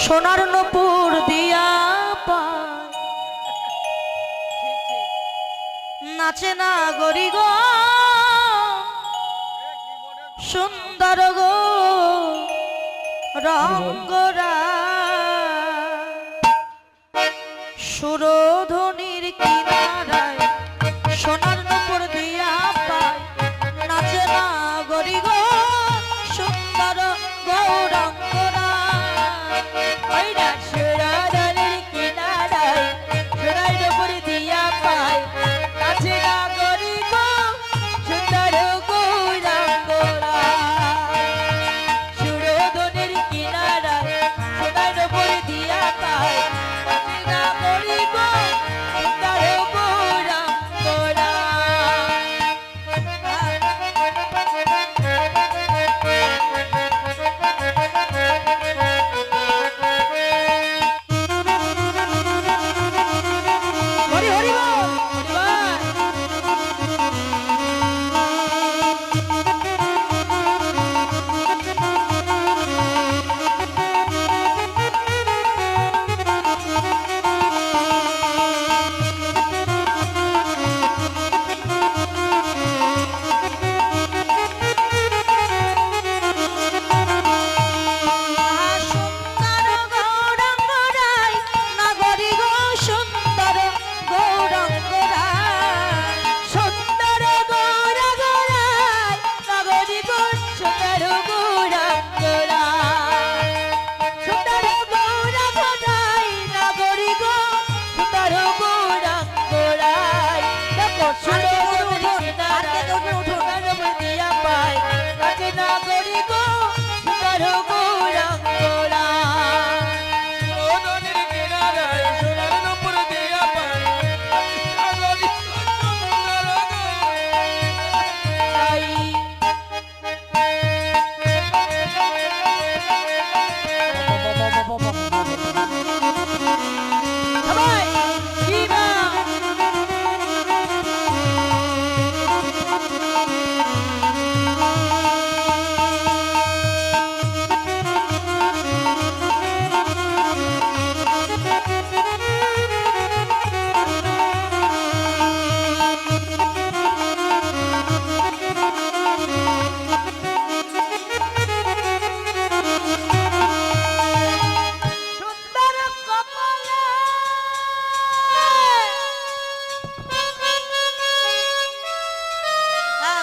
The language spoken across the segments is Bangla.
সোনার নপুর দিয়া পা নাচে না গরি গো। সুন্দর গো। রঙ্গরা সুরধনির কিনারায় সোনা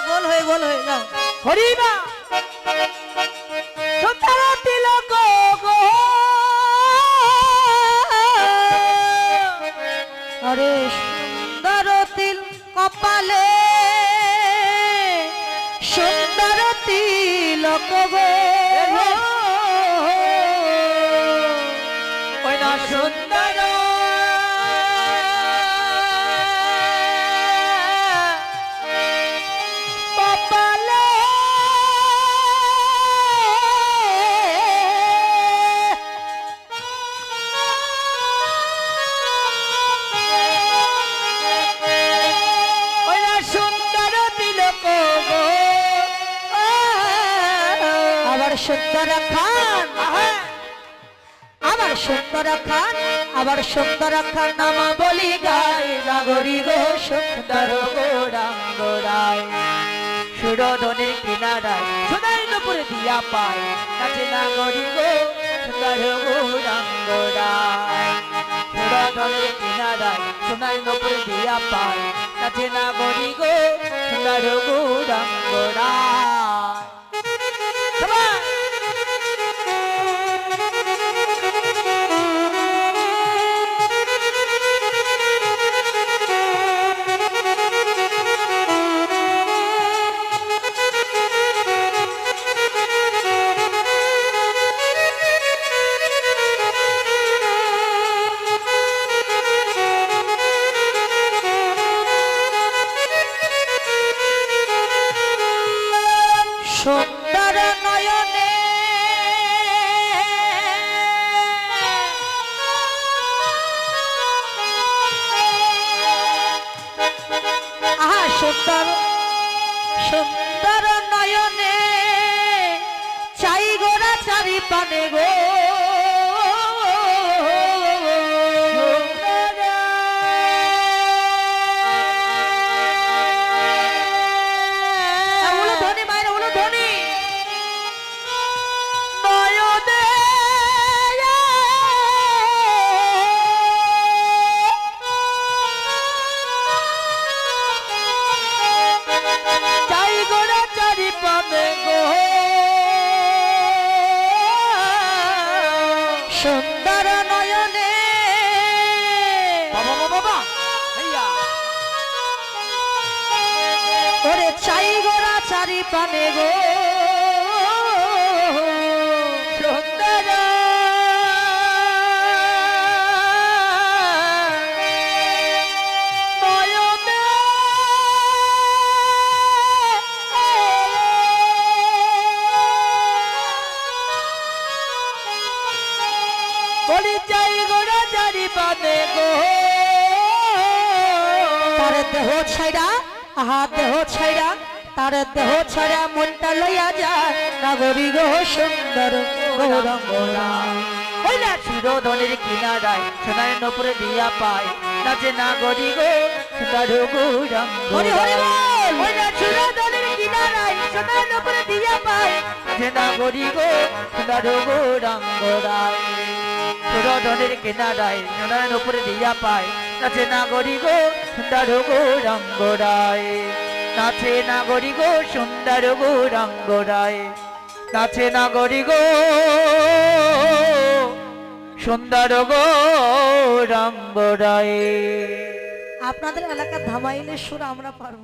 গোল হয়ে গোল হয়ে যাও হরিবা সুন্দর তিলক গো। সুন্দর তিল কপালে সুন্দর খান। আবার সুন্দর খান, আবার সুন্দর খান নাম বলি গায় নাগরি গো সুন্দর কিনারায় দিয়া পায়। কাছে নাগরি গো, সুন্দর গোরাঙ্গ রায় সুরধনের কিনারায় দিয়া পায়। কাছে নাগরি গো, সুন্দর গোরাঙ্গ রায় সুন্দর নয়নে। আহা সুন্দর সুন্দর নয়নে। চাই গোরা চারি পানে গো। পানে গো। চাই গোড়া চারি পানে গো। তার দেহ ছাইরা আহা দেহ ছাইরা তার দেহ ছাড়া মনটা লইয়া যায়। নাগরী গো সুন্দর গৌরঙ্গরা না চিরধনের কিনারায় সোনার নপুরে দিয়া পায়। নাচে না গরি গো সুন্দর গৌরঙ্গ হরি হরি বল! না চিরধনের কিনারায় সোনার নপুরে দিয়া পায়। নাচে না গরি গো সুন্দর গৌরঙ্গ রায় চিরধনের কিনারায় সোনার নপুরে দিয়া পায়। নাচে না গরি গো সুন্দর গৌরঙ্গ রায় নাচে নাগরী গো সুন্দর গৌরঙ্গ রায়। নাচে নাগরী গো সুন্দর গো রঙ্গ রায়। আপনাদের এলাকার ধামাইলের সুর আমরা পারব